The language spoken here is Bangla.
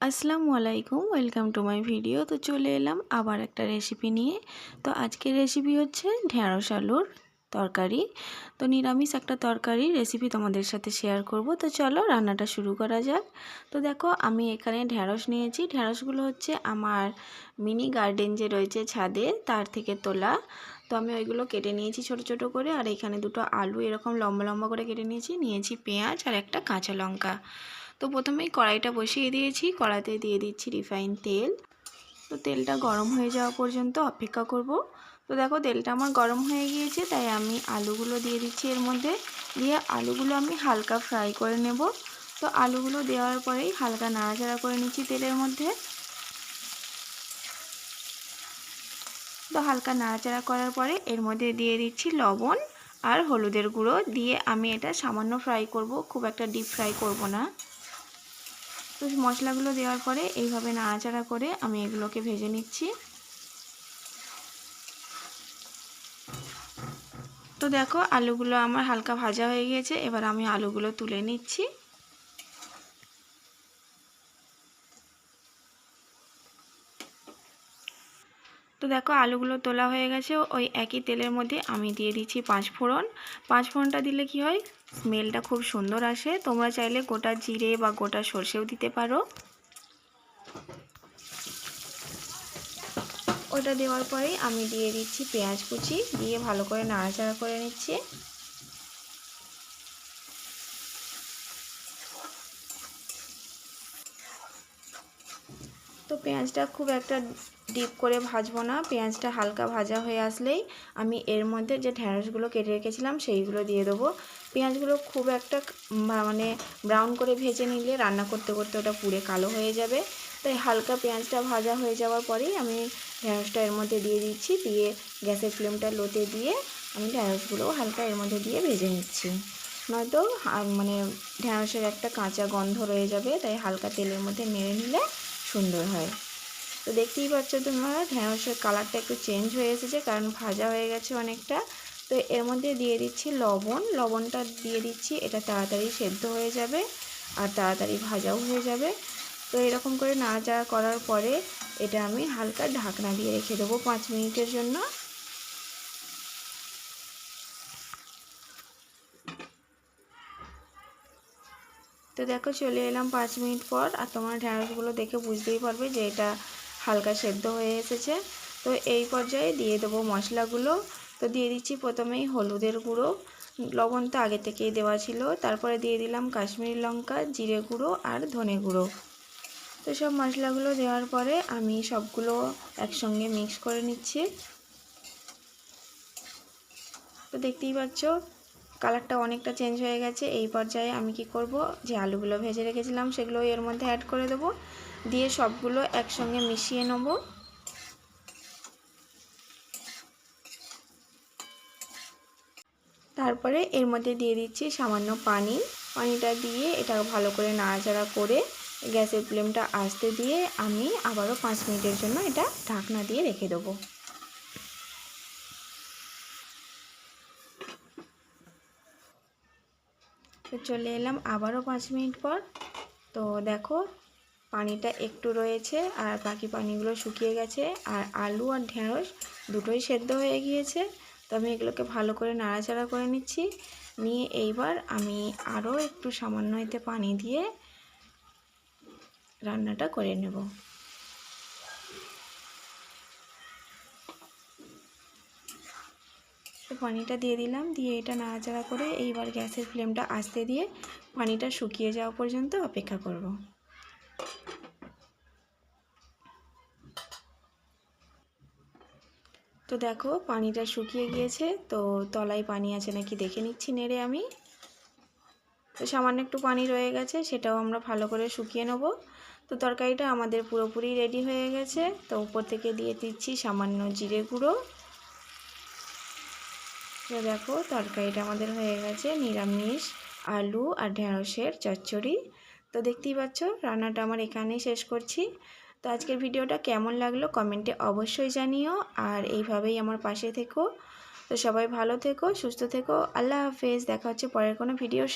আসসালামু আলাইকুম, ওয়েলকাম টু মাই ভিডিও। তো চলে এলাম আবার একটা রেসিপি নিয়ে। তো আজকের রেসিপি হচ্ছে ঢেঁড়স আলুর তরকারি। তো নিরামিষ একটা তরকারি রেসিপি তোমাদের সাথে শেয়ার করব। তো চলো রান্নাটা শুরু করা যাক। তো দেখো, আমি এখানে ঢেঁড়স নিয়েছি। ঢেঁড়সগুলো হচ্ছে আমার মিনি গার্ডেন যে রয়েছে ছাদে, তার থেকে তোলা। তো আমি ওইগুলো কেটে নিয়েছি ছোট ছোট করে। আর এখানে দুটো আলু এরকম লম্বা লম্বা করে কেটে নিয়েছি। নিয়েছি পেঁয়াজ আর একটা কাঁচা লঙ্কা। তো প্রথমেই কড়াইটা বসিয়ে দিয়েছি। কড়াইতে দিয়ে দিচ্ছি রিফাইন তেল। তো তেলটা গরম হয়ে যাওয়া পর্যন্ত অপেক্ষা করব। তো দেখো, তেলটা আমার গরম হয়ে গিয়েছে, তাই আমি আলুগুলো দিয়ে দিচ্ছি এর মধ্যে। দিয়ে আলুগুলো আমি হালকা ফ্রাই করে নেব। তো আলুগুলো দেওয়ার পরেই হালকা নাড়াচাড়া করে নিচ্ছি তেলের মধ্যে। তো হালকা নাড়াচাড়া করার পরে এর মধ্যে দিয়ে দিচ্ছি লবণ আর হলুদের গুঁড়ো। দিয়ে আমি এটা সামান্য ফ্রাই করব, খুব একটা ডিপ ফ্রাই করব না। তো মশলাগুলো দেওয়ার পরে এইভাবে নাড়াচাড়া করে আমি এগুলোকে ভেজে নিচ্ছি। তো দেখো, আলুগুলো আমার হালকা ভাজা হয়ে গিয়েছে, এবার আমি আলুগুলো তুলে নিচ্ছি। তো দেখো আলুগুলো তোলা হয়ে গেছে। ওই একই তেলের মধ্যে আমি দিয়ে দিচ্ছি পাঁচ ফোড়ন। পাঁচ ফোড়নটা দিলে কি হয়? স্মেলটা খুব সুন্দর আসে। তোমরা চাইলে গোটা জিরে বা গোটা সর্ষেও দিতে পারো। ওটা দেওয়ার পরেই আমি দিয়ে দিচ্ছি পেঁয়াজ কুচি। দিয়ে ভালো করে নাড়াচাড়া করে নিচ্ছি। তো পেঁয়াজটা খুব একটা ডিপ করে ভাজবো না, পেঁয়াজটা হালকা ভাজা হয়ে আসলেই আমি এর মধ্যে যে ঢ্যাঁড়সগুলো কেটে রেখেছিলাম সেইগুলো দিয়ে দেবো। পেঁয়াজগুলো খুব একটা মানে ব্রাউন করে ভেজে নিলে রান্না করতে করতে ওটা পুড়ে কালো হয়ে যাবে। তাই হালকা পেঁয়াজটা ভাজা হয়ে যাওয়ার পরেই আমি ঢ্যাঁড়সটা এর মধ্যে দিয়ে দিচ্ছি, দিয়ে গ্যাসের ফ্লেমটা লোতে দিয়ে আমি ঢ্যাঁড়সগুলোও হালকা এর মধ্যে দিয়ে ভেজে নিচ্ছি। নয়তো মানে ঢ্যাঁড়সের একটা কাঁচা গন্ধ রয়ে যাবে, তাই হালকা তেলের মধ্যে নেড়ে নিলে সুন্দর হয়। তো দেখতেই পাচ্ছ তোমরা ঢ্যাঁড়সের কালারটা একটু চেঞ্জ হয়ে এসেছে, কারণ ভাজা হয়ে গেছে অনেকটা। তো এর মধ্যে দিয়ে দিচ্ছি লবণ। লবণটা দিয়ে দিচ্ছি, এটা তাড়াতাড়ি সেদ্ধ হয়ে যাবে আর তাড়াতাড়ি ভাজাও হয়ে যাবে। তো এরকম করে নাড়াচাড়া করার পরে এটা আমি হালকা ঢাকনা দিয়ে রেখে দেবো পাঁচ মিনিটের জন্য। তো দেখো চলে এলাম পাঁচ মিনিট পর, আর তোমার ঢ্যাঁড়সগুলো দেখে বুঝতেই পারবে যে এটা হালকা সেদ্ধ হয়ে এসেছে। তো এই পর্যায়ে দিয়ে দেবো মশলাগুলো। তো দিয়ে দিচ্ছি প্রথমেই হলুদের গুঁড়ো। লবণ তো আগে থেকেই দেওয়া ছিল। তারপরে দিয়ে দিলাম কাশ্মীরি লঙ্কা, জিরে গুঁড়ো আর ধনে গুঁড়ো। তো সব মশলাগুলো দেওয়ার পরে আমি সবগুলো একসঙ্গে মিক্স করে নিচ্ছি। তো দেখতেই পাচ্ছ কালারটা অনেকটা চেঞ্জ হয়ে গেছে। এই পর্যায়ে আমি কি করব? যে আলুগুলো ভেজে রেখেছিলাম সেগুলো এর মধ্যে অ্যাড করে দেবো। দিয়ে সবগুলো একসঙ্গে মিশিয়ে নেব। তারপরে এর মধ্যে দিয়ে দিচ্ছি সামান্য পানি। পানিটা দিয়ে এটা ভালো করে নাড়াচাড়া করে গ্যাসের ফ্লেমটা আসতে দিয়ে আমি আবারও পাঁচ মিনিটের জন্য এটা ঢাকনা দিয়ে রেখে দেবো। তো চলে এলাম আবারও পাঁচ মিনিট পর। তো দেখো, পানিটা একটু রয়েছে আর বাকি পানিগুলো শুকিয়ে গেছে আর আলু আর ঢেঁড়স দুটোই সেদ্ধ হয়ে গিয়েছে। তো আমি এগুলোকে ভালো করে নাড়াচাড়া করে নিচ্ছি। নিয়ে এইবার আমি আরও একটু সামান্য এতে পানি দিয়ে রান্নাটা করে নেব। পানিটা দিয়ে দিলাম। দিয়ে এটা নাড়াচাড়া করে এইবার গ্যাসের ফ্লেমটা আসতে দিয়ে পানিটা শুকিয়ে যাওয়া পর্যন্ত অপেক্ষা করব। তো দেখো পানিটা শুকিয়ে গিয়েছে। তো তলায় পানি আছে নাকি দেখে নিচ্ছি নেড়ে আমি। তো সামান্য একটু পানি রয়ে গেছে, সেটাও আমরা ভালো করে শুকিয়ে নেব। তো তরকারিটা আমাদের পুরোপুরি রেডি হয়ে গেছে। তো উপর থেকে দিয়ে দিচ্ছি সামান্য জিরে গুঁড়ো। তো দেখো, তরকারিটা আমাদের হয়ে গেছে নিরামিষ, আলু আর ঢেঁড়সের চচ্চড়ি। তো দেখতেই পাচ্ছ, রান্নাটা আমার এখানেই শেষ করছি। তো আজকের ভিডিওটা কেমন লাগল কমেন্টে অবশ্যই জানিও আর এইভাবেই আমার পাশে থেকো। তো সবাই ভালো থেকো, সুস্থ থেকো, আল্লাহ হাফেজ, দেখা হচ্ছে পরের কোনো ভিডিও